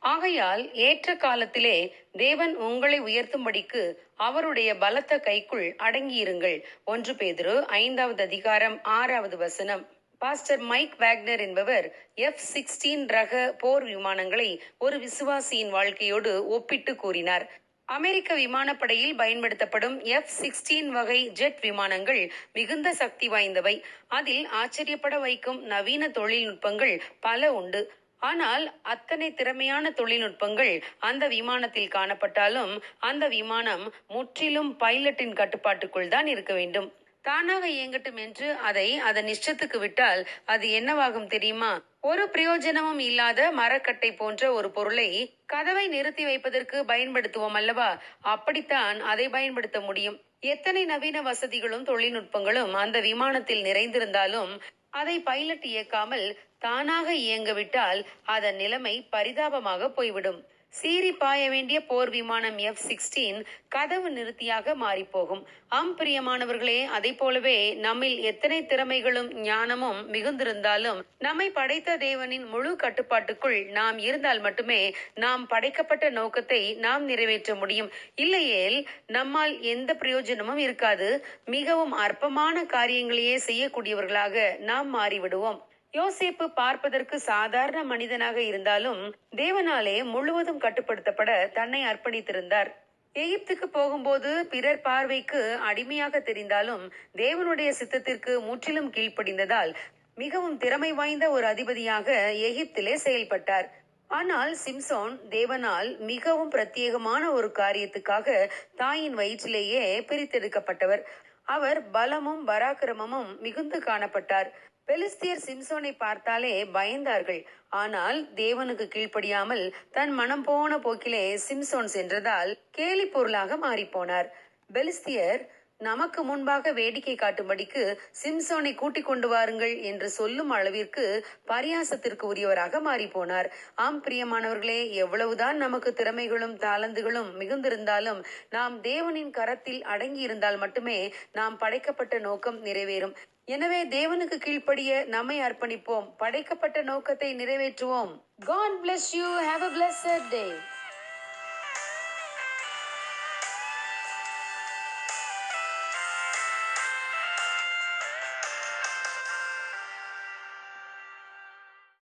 ஆகையால் ஏற்ற காலத்திலே தேவன் உங்களை உயர்த்தும்படிக்கு அவருடைய பலத்த கைக்குள் அடங்கியிருங்கள். ஒன்று பேதுரு ஐந்தாவது அதிகாரம் ஆறாவது வசனம். பாஸ்டர் மைக் வேக்னர் என்பவர் எஃப் சிக்ஸ்டீன் ரக போர் விமானங்களை ஒரு விசுவாசியின் வாழ்க்கையோடு ஒப்பிட்டு கூறினார். அமெரிக்க விமானப்படையில் பயன்படுத்தப்படும் எஃப் சிக்ஸ்டீன் வகை ஜெட் விமானங்கள் மிகுந்த சக்தி வாய்ந்தவை. அதில் ஆச்சரியப்பட வைக்கும் நவீன தொழில்நுட்பங்கள் பல உண்டு. ஆனால் அத்தனை திறமையான தொழில்நுட்பங்கள் அந்த விமானத்தில் காணப்பட்டாலும் அந்த விமானம் முற்றிலும் பைலட்டின் கட்டுப்பாட்டுக்குள் தான் இருக்க வேண்டும். தானாக இயங்கட்டும் என்று அதை அதன் இஷ்டத்துக்கு விட்டால் அது என்னவாகும் தெரியுமா? ஒரு பிரயோஜனமும் இல்லாத மரக்கட்டை போன்ற ஒரு பொருளை கதவை நிறுத்தி வைப்பதற்கு பயன்படுத்துவோம் அல்லவா? அப்படித்தான் அதை பயன்படுத்த முடியும். எத்தனை நவீன வசதிகளும் தொழில்நுட்பங்களும் அந்த விமானத்தில் நிறைந்திருந்தாலும் அதை பைலட் இயக்காமல் தானாக இயங்கவிட்டால் அதன் நிலைமை பரிதாபமாக போய்விடும். சீறி பாய வேண்டிய போர் விமானம் எஃப் சிக்ஸ்டீன் கதவு நிறுத்தியாக மாறிப்போகும். ஆம் பிரியமானவர்களே அதை போலவே நம்மில் எத்தனை திறமைகளும் ஞானமும் மிகுந்திருந்தாலும் நம்மை படைத்த தேவனின் முழு கட்டுப்பாட்டுக்குள் நாம் இருந்தால் மட்டுமே நாம் படைக்கப்பட்ட நோக்கத்தை நாம் நிறைவேற்ற முடியும். இல்லையேல் நம்மால் எந்த பிரயோஜனமும் இருக்காது. மிகவும் அற்பமான காரியங்களையே செய்யக்கூடியவர்களாக நாம் மாறிவிடுவோம். யோசேப்பு பார்ப்பதற்கு சாதாரண மனிதனாக இருந்தாலும் தேவனாலே முழுவதும் கட்டுப்படுத்தப்பட தன்னை அர்ப்பணித்திருந்தார். எகிப்துக்கு போகும்போது பிறர் பார்வைக்கு அடிமையாக தெரிந்தாலும் தேவனுடைய சித்தத்திற்கு முற்றிலும் கீழ்ப்படிந்ததால் மிகவும் திறமை வாய்ந்த ஒரு அதிபதியாக எகிப்திலே செயல்பட்டார். ஆனால் சிம்சோன் தேவனால் மிகவும் பிரத்யேகமான ஒரு காரியத்துக்காக தாயின் வயிற்றிலேயே பிரித்தெடுக்கப்பட்டவர். அவர் பலமும் பராக்கிரமமும் மிகுந்து காணப்பட்டார். பெலிஸ்தியர் சிம்சோனை பார்த்தாலே பயந்தார்கள். ஆனால் தேவனுக்கு கீழ்ப்படியாமல் தன் மனம் போன போக்கிலே சிம்சோன் சென்றதால் கேலி பொருளாக மாறிப்போனார். பெலிஸ்தியர் நமக்கு முன்பாக வேடிக்கை காட்டும்படிக்கு சிம்சோனை கூட்டிக் கொண்டு வாருங்கள் என்று சொல்லும் அளவிற்கு பரியாசத்திற்கு உரியவராக மாறி போனார் ஆம் பிரியமானவர்களே எவ்வளவுதான் நமக்கு திறமைகளும் தாளந்துகளும் மிகுந்திருந்தாலும் நாம் தேவனின் கரத்தில் அடங்கி இருந்தால் மட்டுமே நாம் படைக்கப்பட்ட நோக்கம் நிறைவேறும். எனவே தேவனுக்கு கீழ்ப்படிய நம்மை அர்ப்பணிப்போம். படைக்கப்பட்ட நோக்கத்தை நிறைவேற்றுவோம். God bless you have a blessed.